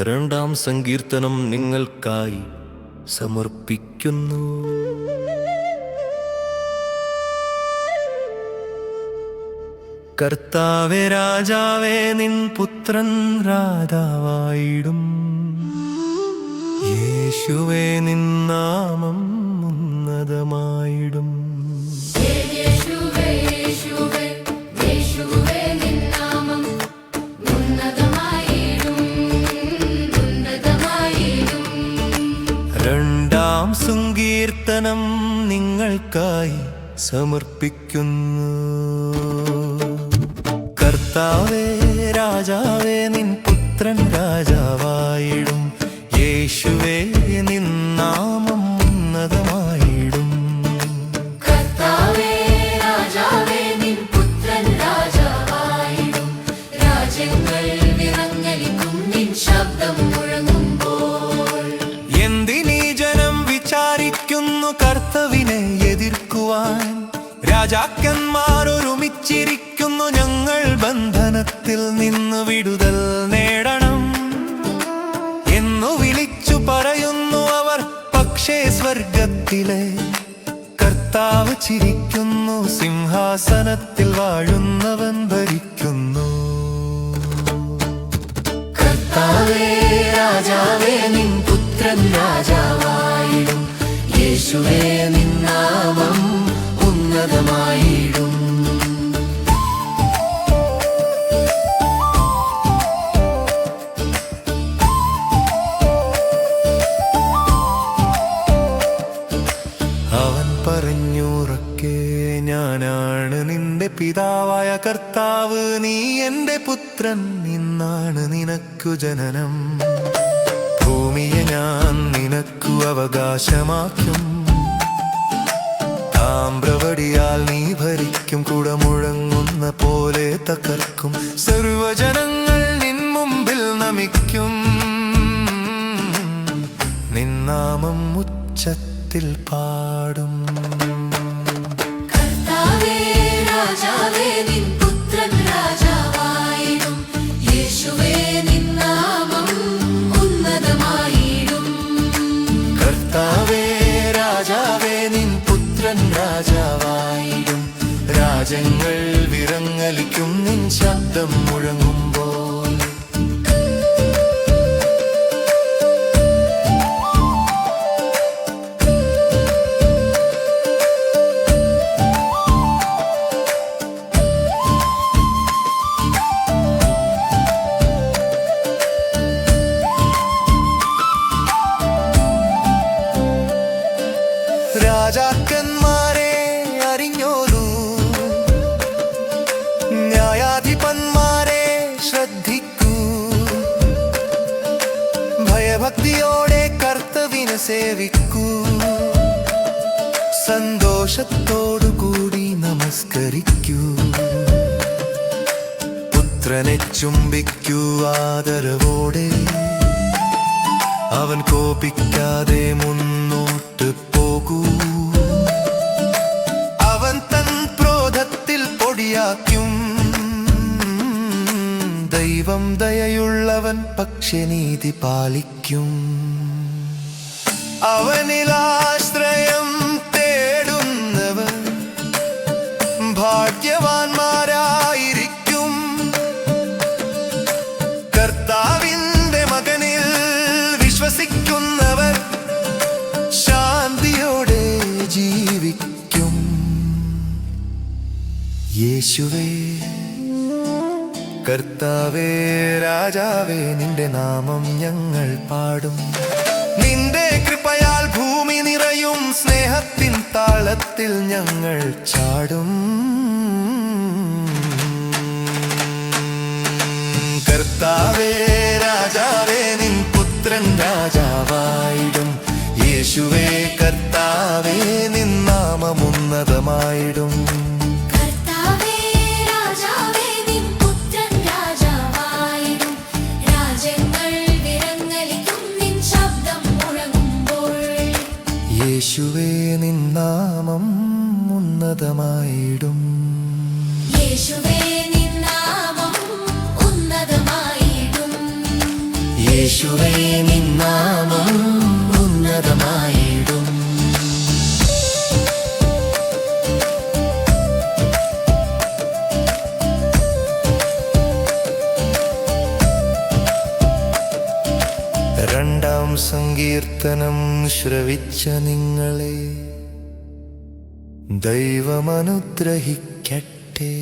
രണ്ടാം സങ്കീർത്തനം നിങ്ങൾക്കായി സമർപ്പിക്കുന്നു. കർത്താവെ രാജാവേ നിൻ പുത്രൻ രാജാവായിടും. യേശുവേ നിൻ നാമം ഉന്നതമായിടും. രണ്ടാം സങ്കീർത്തനം നിങ്ങൾക്കായി സമർപ്പിക്കുന്നു. കർത്താവേ രാജാവേ നിൻ പുത്രൻ രാജാവായിടും. യേശുവേ നിൻ രാജാക്കന്മാർ ഒരുമിച്ചിരിക്കുന്നു ഞങ്ങൾ ബന്ധനത്തിൽ നിന്ന് വിടുതൽ നേടണം. എന്നു വിളിച്ചു പറയുന്നു അവർ പക്ഷേ സ്വർഗത്തിലെ കർത്താവ് ചിരിക്കുന്നു സിംഹാസനത്തിൽ വാഴുന്നവൻ ഭരിക്കുന്നു. കർത്താവേ രാജാവേ പുത്രൻ രാജാവായിടും. യേശുവേ നിൻ നാമം ഉന്നതമായിടും. അവൻ പറഞ്ഞുറക്കെ ഞാനാണ് നിന്റെ പിതാവായ കർത്താവ്. നീ എന്റെ പുത്രൻ. നിന്നാണ് നിനക്കു ജനനം. ഭൂമിയെ ഞാൻ നിനക്കു അവകാശമാക്കും. താമ്രവടിയാൽ നീ ഭരിക്കും കുടമുഴങ്ങുന്ന പോലെ തകർക്കും. സർവജനങ്ങൾ നിൻ മുമ്പിൽ നമിക്കും. നിന്നാമം ഉച്ചത്തിൽ പാടും. രാജാവായിടും. രാജങ്ങൾ വിറങ്ങലിക്കും നിൻ ശബ്ദം മുഴങ്ങുമ്പോൾ. രാജാക്കന്മാരെ ഭയഭക്തിയോടെ കർത്തവിനെ സേവിക്കൂ. സന്തോഷത്തോടു കൂടി നമസ്കരിക്കൂ. പുത്രനെ ചുംബിക്കൂ ആദരവോടെ. അവൻ കോപിക്കാതെ മുന്നോട്ട് പോകൂ. ദൈവം ദയയുള്ളവൻ പക്ഷെ നീതി പാലിക്കും. അവനിൽ തേടുന്നവൻ തേടുന്നവർ ഭാഗ്യവാന്മാരായിരിക്കും. കർത്താവിന്റെ മകനിൽ വിശ്വസിക്കുന്നവർ ശാന്തിയോടെ ജീവിക്കും. യേശുവേ. കർത്താവേ രാജാവേ നിന്റെ നാമം ഞങ്ങൾ പാടും. നിന്റെ കൃപയാൽ ഭൂമി നിറയും സ്നേഹത്തിൻ താളത്തിൽ ഞങ്ങൾ ചാടും. കർത്താവേ രാജാവേ നിൻ പുത്രൻ രാജാവായിടും. യേശുവേ കർത്താവേ നിൻ നാമമുന്നതമായിടും യേശുവേ നിൻ നാമം ഉന്നതമായിടും. യേശുവേ നിൻ നാമം ഉന്നതമായിടും. യേശുവേ നിന്നാമം ഉന്നതമായിടും. സങ്കീർത്തനം ശ്രവിച്ച നിങ്ങളെ ദൈവമനുഗ്രഹിക്കട്ടെ.